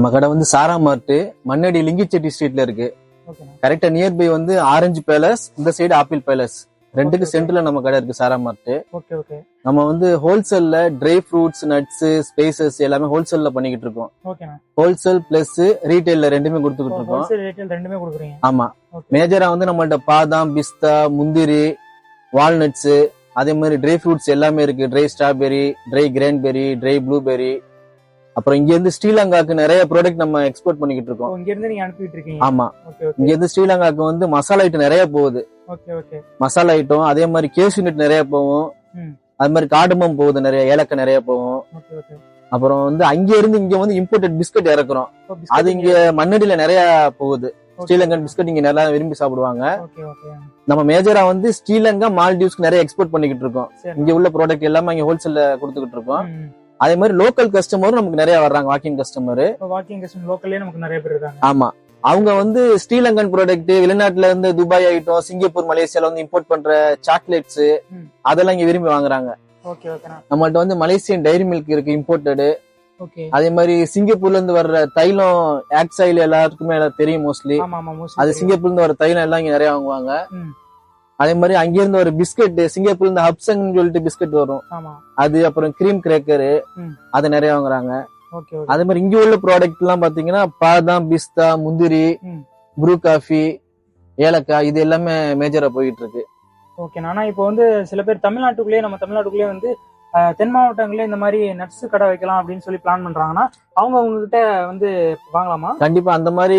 நம்ம கடை வந்து சாரா மார்ட் மண்ணடி லிங்கிச்செட்டி ஸ்ட்ரீட்ல இருக்கு. கரெக்டா நியர்பை வந்து ஆரஞ்சு பேலஸ் இந்த சைடு ஆப்பிள் பேலஸ் ரெண்டுக்கு. சென்டர்ல நம்ம கடை இருக்கு சாரா மார்ட். Okay okay. நம்ம வந்து ஹோல்சேல்ல ட்ரை ஃப்ரூட்ஸ் நட்ஸ் ஸ்பைசஸ் எல்லாமே ஹோல்சேல்ல பண்ணிக்கிட்டு இருக்கோம். ஹோல்சேல் பிளஸ் ரீட்டைல்ல ரெண்டுமே கொடுத்துக்கிட்டு இருக்கோம். ஆமா. மேஜரா வந்து நம்மள்ட்ட பாதாம் பிஸ்தா முந்திரி வால்நட்ஸ் அதே மாதிரி ட்ரை ஃப்ரூட்ஸ் எல்லாமே இருக்கு. Dry strawberry dry cranberry dry blueberry அப்புறம் இங்க இருந்து ஸ்ரீலங்காக்கு நிறைய ப்ராடக்ட் நம்ம எக்ஸ்போர்ட் பண்ணிக்கிட்டு இருக்கோம். இங்க இருந்து நீங்க அனுப்பிட்டு இருக்கீங்க ஆமா இங்க இருந்து ஸ்ரீலங்காக்கு வந்து மசாலா ஐட்டம் நிறைய போகுது. மசாலா ஐட்டம் அதே மாதிரி நட் நிறைய போகும். அது மாதிரி காடமம் போகுது நிறைய ஏலக்காய் நிறைய போகும். அப்புறம் வந்து அங்க இருந்து இங்க வந்து இம்போர்ட்டட் பிஸ்கட் இறக்குறோம். அது இங்க மண்ணடியில நிறைய போகுது. ஸ்ரீலங்கன் பிஸ்கட் இங்க நல்லா விரும்பி சாப்பிடுவாங்க. நம்ம மேஜரா வந்து ஸ்ரீலங்கா மால்டீவ்ஸ்க்கு நிறைய எக்ஸ்போர்ட் பண்ணிக்கிட்டு இருக்கோம். இங்க உள்ள ப்ராடக்ட் எல்லாமே இங்க ஹோல்சேல்ல கொடுத்துக்கிட்டு இருக்கோம். அதே மாதிரி லோக்கல் கஸ்டமரும் நமக்கு நிறைய வர்றாங்க வாக்கிங் கஸ்டமர் வாக்கிங் கஸ்டம் லோக்கல்லே நமக்கு நிறைய பேர் இருக்காங்க. ஆமா. அவங்க வந்து ஸ்ரீலங்கன் ப்ராடக்ட் வெளிநாட்டுல இருந்து துபாய் ஐட்டம் சிங்கப்பூர் மலேசியால வந்து இம்போர்ட் பண்ற சாக்லேட்ஸ். அதெல்லாம் இங்க விரும்பி வாங்குறாங்க. நம்மள்ட்ட வந்து மலேசியன் டைரி மில்க் இருக்கு இம்போர்ட்டடு அதே மாதிரி சிங்கப்பூர்ல இருந்து வர்ற தைலம் ஆக்சைல் எல்லாருக்குமே எல்லாம் தெரியும் மோஸ்ட்லி அது சிங்கப்பூர்ல இருந்து வர தைலம் எல்லாம் இங்க நிறைய வாங்குவாங்க. அதே மாதிரி அங்கிருந்து ஒரு பிஸ்கட் சிங்கப்பூர்ல இருந்து ஹப்சங் சொல்லிட்டு பிஸ்கட் வரும். ஆமா. அது அப்புறம் கிரீம் கிரேக்கரு. அது நிறைய வாங்குறாங்க. அதே மாதிரி இங்க உள்ள ப்ராடக்ட் எல்லாம் பாத்தீங்கன்னா பாதாம் பிஸ்தா முந்திரி. ப்ரூ காஃபி ஏலக்காய் இது எல்லாமே மேஜரா போயிட்டு இருக்கு. ஓகே ஆனா இப்போ வந்து சில பேர் தமிழ்நாட்டுக்குள்ளேயே நம்ம தமிழ்நாட்டுக்குள்ளேயே வந்து தென் மாவட்டங்களே இந்த மாதிரி நட்ஸ் கடை வைக்கலாம் அப்படின்னு சொல்லி பிளான் பண்றாங்கன்னா அவங்க உங்ககிட்ட வந்து வாங்கலாமா? கண்டிப்பா அந்த மாதிரி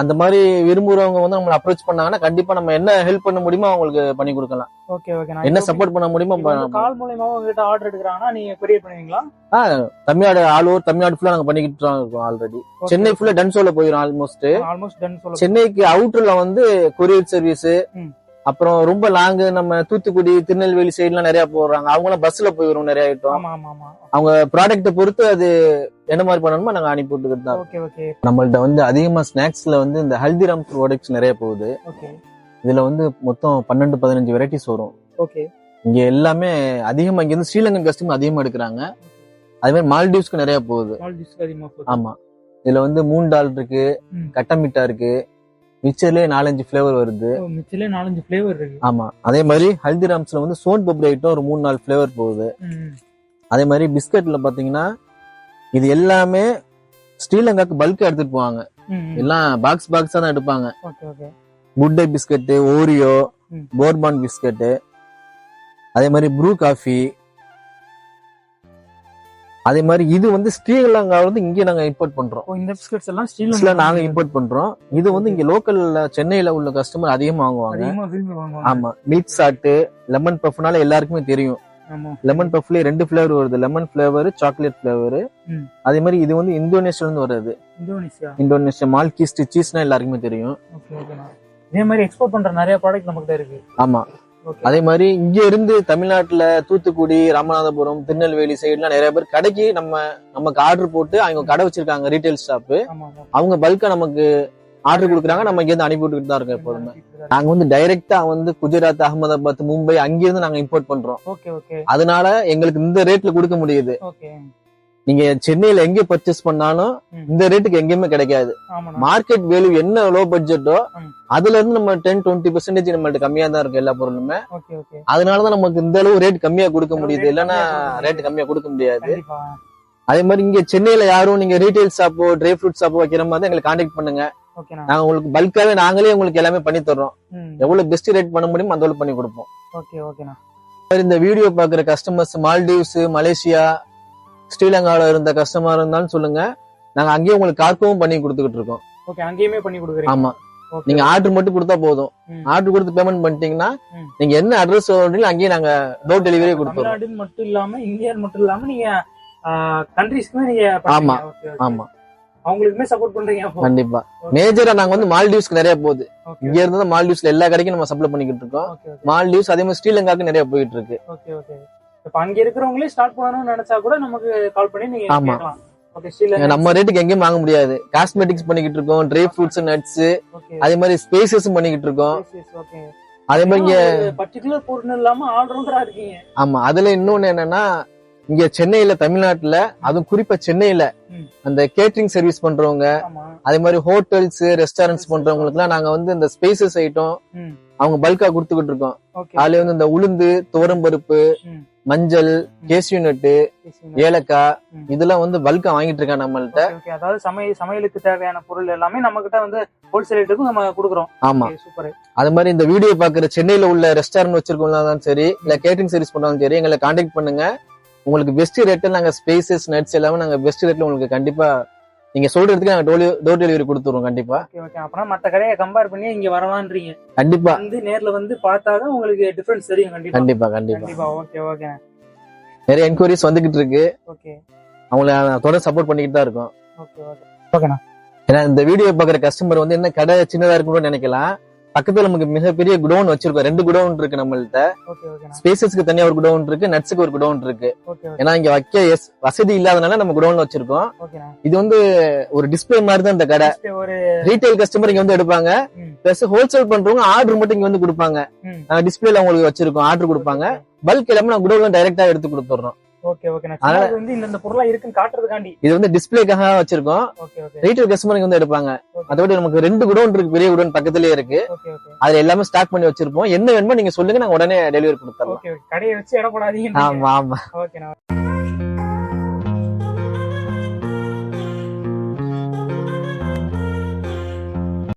அந்த மாதிரி விரும்புறவங்க வந்து நம்மளை அப்ரோச் பண்ணாங்கன்னா கண்டிப்பா நம்ம என்ன ஹெல்ப் பண்ண முடியுமோ அவங்களுக்கு பண்ணி கொடுக்கலாம். ஓகே ஓகே என்ன சப்போர்ட் பண்ண முடியுமோ கால் மூலியமா உங்ககிட்ட ஆர்டர் எடுக்கிறாங்கன்னா நீங்க கொரியர் பண்ணுவீங்களா? தமிழ்நாடு ஆல் ஓவர் தமிழ்நாடு ஃபுல்லா நாங்க பண்ணிக்கிட்டு இருக்கோம் ஆல்ரெடி சென்னை ஃபுல்லா டன்சோல போயிடும் ஆல்மோஸ்ட் ஆல்மோஸ்ட் டன் சொல்ல சென்னைக்கு அவுட்டர்ல வந்து கொரியர் சர்வீஸ். அப்புறம் ரொம்ப லாங் நம்ம தூத்துக்குடி திருநெல்வேலி சைடுலாம் நிறைய போடுறாங்க. அவங்களாம் பஸ்ல போய் வரும் நிறைய ஐட்டம் அவங்க ப்ராடக்ட்டை பொறுத்து அது என்ன மாதிரி பண்ணணுமோ நாங்க அனுப்பி விட்டுக்கிட்டு தான். நம்மள்ட்ட வந்து அதிகமா ஸ்நாக்ஸ்ல வந்து இந்த ஹல்திராம் ப்ராடக்ட்ஸ் நிறைய போகுது. இதுல வந்து மொத்தம் பன்னெண்டு பதினஞ்சு வெரைட்டிஸ் வரும். ஓகே இங்க எல்லாமே அதிகமா இங்க இருந்து ஸ்ரீலங்கன் கஸ்டமர் அதிகமா எடுக்கிறாங்க. அதே மாதிரி மால்டீவ்ஸ்க்கு நிறைய போகுது. ஆமா. இதுல வந்து மூன் டால் இருக்கு. கட்டமிட்டா இருக்கு மிச்சர்லயே நாலஞ்சு ஃபிளேவர் வருது. ஓ, மிச்சிலே நாலஞ்சு ஃபிளேவர் இருக்கு. ஆமா. அதே மாதிரி ஹல்திராம்ஸ்ல வந்து சோன் பப்டி ஐட்டம் ஒரு மூணு நாலு ஃபிளேவர் போகுது. அதே மாதிரி பிஸ்கட்ல பாத்தீங்கன்னா இது எல்லாமே ஸ்ரீலங்காக்கு பல்க் எடுத்துட்டு போவாங்க. எல்லாம் பாக்ஸ் பாக்ஸா தான் எடுப்பாங்க. Good Day biscuit Oreo. Bourbon biscuit அதே மாதிரி ப்ரூ காஃபி அதே மாதிரி இது வந்து ஸ்ரீலங்கால இருந்து இங்க நாங்க இம்போர்ட் பண்றோம். இந்த பிஸ்கட்ஸ் எல்லாம் ஸ்டீல்ல நாங்க இம்போர்ட் பண்றோம். இது வந்து இங்க லோக்கல்ல சென்னையில உள்ள கஸ்டமர் அதிகமா வாங்குவாங்க. ஆமா மில்க் சாட்டு லெமன் பஃப்னால எல்லாருக்குமே தெரியும். லெமன் பஃப்லயே ரெண்டு ஃபிளேவர் வருது. Lemon flavour chocolate flavour. அதே மாதிரி இது வந்து இந்தோனேஷியால இருந்து வருது இந்தோனேசியா இந்தோனேஷியா மால்கிஸ்ட் சீஸ்னா எல்லாருக்குமே தெரியும். இதே மாதிரி எக்ஸ்போர்ட் பண்ற நிறைய ப்ராடக்ட் நமக்கு இருக்கு. ஆமா. அதே மாதிரி இங்க இருந்து தமிழ்நாட்டுல தூத்துக்குடி ராமநாதபுரம் திருநெல்வேலி சைடுலாம் நிறைய பேர் கடைக்கு நம்ம நமக்கு ஆர்டர் போட்டு அவங்க கடை வச்சிருக்காங்க ரீட்டைல் ஷாப் ஆமா ஆமா. அவங்க பல்கா நமக்கு ஆர்டர் கொடுக்குறாங்க. நம்ம இங்க இருந்து அனுப்பி விட்டுக்கிட்டு தான் இருக்கோம் எப்போதுமே. நாங்க வந்து டைரக்டா வந்து குஜராத் அகமதாபாத் மும்பை அங்கிருந்து நாங்க இம்போர்ட் பண்றோம். அதனால எங்களுக்கு இந்த ரேட்ல கொடுக்க முடியுது. நீங்க சென்னையில எங்க பர்ச்சேஸ் பண்ணாலும். இந்த ரேட்டுக்கு எங்கேயுமே கிடைக்காது. மார்க்கெட் வேல்யூ என்ன லோ பட்ஜெட்டோ. அதுல இருந்து நம்ம டென் டுவெண்ட்டி பெர்சென்டேஜ் நம்மள்ட்ட கம்மியா தான் இருக்கு எல்லா பொருளுமே. அதனாலதான் நமக்கு இந்த அளவு ரேட் கம்மியா கொடுக்க முடியுது. இல்லைன்னா ரேட் கம்மியா கொடுக்க முடியாது. அதே மாதிரி இங்க சென்னையில யாரும் நீங்க ரீட்டைல் ஷாப்போ ட்ரை ஃப்ரூட் ஷாப்போ வைக்கிற மாதிரி எங்களுக்கு கான்டாக்ட் பண்ணுங்க. நாங்க உங்களுக்கு பல்காவே நாங்களே உங்களுக்கு எல்லாமே பண்ணி தர்றோம். எவ்வளவு பெஸ்ட் ரேட் பண்ண முடியுமோ அந்த அளவு பண்ணி கொடுப்போம். இந்த வீடியோ பாக்குற கஸ்டமர்ஸ் மால்டீவ்ஸ் மலேசியா ஸ்ரீலங்கால இருந்த கஸ்டமர் இருந்தாலும் சொல்லுங்க. நாங்க அங்கேயே உங்களுக்கு கார்க்கவும் பண்ணி கொடுத்துக்கிட்டு இருக்கோம். ஓகே அங்கேயுமே பண்ணி கொடுக்குறீங்க. ஆமா. நீங்க ஆர்டர் மட்டும் கொடுத்தா போதும். ஆர்டர் கொடுத்து பேமெண்ட் பண்ணிட்டீங்கன்னா. நீங்க என்ன அட்ரஸ் சொல்றீங்களோ அங்கேயே நாங்க டோர் டெலிவரி தமிழ்நாடு மட்டும் இல்லாம இந்தியா மட்டும் இல்லாம நீங்க கண்ட்ரீஸ்க்குமே நீங்க. ஆமா. ஆமா. அவங்களுக்குமே சப்போர்ட் பண்றீங்க கண்டிப்பா. மேஜரா நாங்க வந்து மால்டீவ்ஸ்க்கு நிறைய போகுது. இங்க இருந்து மால்டீவ்ஸ்ல எல்லா கடைக்கும் நம்ம சப்ளை பண்ணிக்கிட்டு இருக்கோம். மால்டீவ்ஸ் அதே மாதிரி ஸ்ரீலங்காக்கு நிறைய போயிட்டு இருக்கு. ஓகே ஓகே இப்ப அங்க இருக்கிறவங்களே ஸ்டார்ட் பண்ணணும்னு நினைச்சா கூட நமக்கு கால் பண்ணி நீங்க. கேட்கலாம். நம்ம ரேட்டுக்கு எங்கேயும் வாங்க முடியாது. காஸ்மெட்டிக்ஸ் பண்ணிக்கிட்டு இருக்கோம் ட்ரை ஃப்ரூட்ஸ் நட்ஸ் அதே மாதிரி ஸ்பேசஸ் பண்ணிக்கிட்டு இருக்கோம். அதே மாதிரி இங்க பர்டிகுலர் பொருள் இல்லாம ஆல்ரவுண்டரா இருக்கீங்க. ஆமா அதுல இன்னொன்னு என்னன்னா இங்க சென்னையில தமிழ்நாட்டுல அதுவும் குறிப்பா சென்னையில. அந்த கேட்டரிங் சர்வீஸ் பண்றவங்க அதே மாதிரி ஹோட்டல்ஸ் ரெஸ்டாரண்ட்ஸ் பண்றவங்களுக்கு எல்லாம் நாங்க வந்து இந்த ஸ்பேசஸ் ஐட்டம். அவங்க பல்கா கொடுத்துக்கிட்டு இருக்கோம். அதுல வந்து இந்த உளுந்து துவரம்பருப்பு. மஞ்சள் கேசியூ நட்டு ஏலக்காய். இதெல்லாம் வந்து பல்கா வாங்கிட்டு இருக்காங்க நம்மள்ட்ட. அதாவது சமையல் சமையலுக்கு தேவையான பொருள் எல்லாமே நம்ம கிட்ட வந்து ஹோல்சேல் ரேட்டுக்கும் நம்ம கொடுக்குறோம். ஆமா. சூப்பர் அது மாதிரி இந்த வீடியோ பாக்குற சென்னையில உள்ள ரெஸ்டாரண்ட் வச்சிருக்கோம்னாலும் சரி இல்ல கேட்டரிங் சர்வீஸ் பண்ணாலும் சரி எங்களை காண்டாக்ட் பண்ணுங்க. உங்களுக்கு பெஸ்ட் ரேட்ல நாங்க ஸ்பேசஸ் நட்ஸ் எல்லாமே நாங்க பெஸ்ட் ரேட்ல உங்களுக்கு கண்டிப்பா நீங்க சொல்றதுக்கு நாங்க டோர் டெலிவரி கொடுத்துருவோம் கண்டிப்பா. ஓகே அப்புறம் மத்த கடையை கம்பேர் பண்ணி இங்க வரலான்றீங்க கண்டிப்பா. வந்து நேர்ல வந்து பார்த்தாதான் உங்களுக்கு டிஃபரன்ஸ் தெரியும் கண்டிப்பா. கண்டிப்பா கண்டிப்பா. ஓகே ஓகே நிறைய என்கொயரிஸ் வந்துகிட்டு இருக்கு. ஓகே அவங்கள தொடர்ந்து சப்போர்ட் பண்ணிக்கிட்டு தான் இருக்கோம். ஓகே ஓகே ஓகேண்ணா ஏன்னா இந்த வீடியோ பாக்குற கஸ்டமர் வந்து என்ன கடை சின்னதா இருக்குன்னு நினைக்கலாம். பக்கத்துல நமக்கு மிகப்பெரிய குடோன் வச்சிருக்கோம். ரெண்டு குடோன் இருக்கு நம்மள்ட்ட. ஸ்பேசஸ்க்கு தனியா ஒரு குடோன் இருக்கு நட்ஸுக்கு ஒரு குடோன் இருக்கு. ஏன்னா இங்க வைக்க வசதி இல்லாதனால நம்ம குடோன்ல வச்சிருக்கோம். இது வந்து ஒரு டிஸ்பிளே மாதிரி தான் இந்த கடை. ரீட்டைல் கஸ்டமர் இங்க வந்து எடுப்பாங்க. பிளஸ் ஹோல்சேல் பண்றவங்க ஆர்டர் மட்டும் இங்க வந்து கொடுப்பாங்க. டிஸ்பிளேல உங்களுக்கு வச்சிருக்கோம் ஆர்டர் கொடுப்பாங்க. பல்க் எல்லாமே நான் குடோன்ல டைரக்டா எடுத்து கொடுத்துறோம் ஓகே சும்மா இது வந்து இந்த இந்த பொருளா இருக்குன்னு காட்டுறதுக்காண்டி. இது வந்து டிஸ்பிளேக்காக வச்சிருக்கோம். Okay okay. ரீட்டைல் வந்து எடுப்பாங்க. அதோட நமக்கு ரெண்டு குடோன் இருக்கு பெரிய குடோன் பக்கத்துலயே இருக்கு. Okay okay. அதுல எல்லாமே ஸ்டாக் பண்ணி வச்சிருப்போம். என்ன வேணுமோ நீங்க சொல்லுங்க நாங்க உடனே டெலிவரி கொடுத்துறோம் ஓகே ஓகே. கடையை வச்சு போடாதீங்க. ஆமா ஆமா.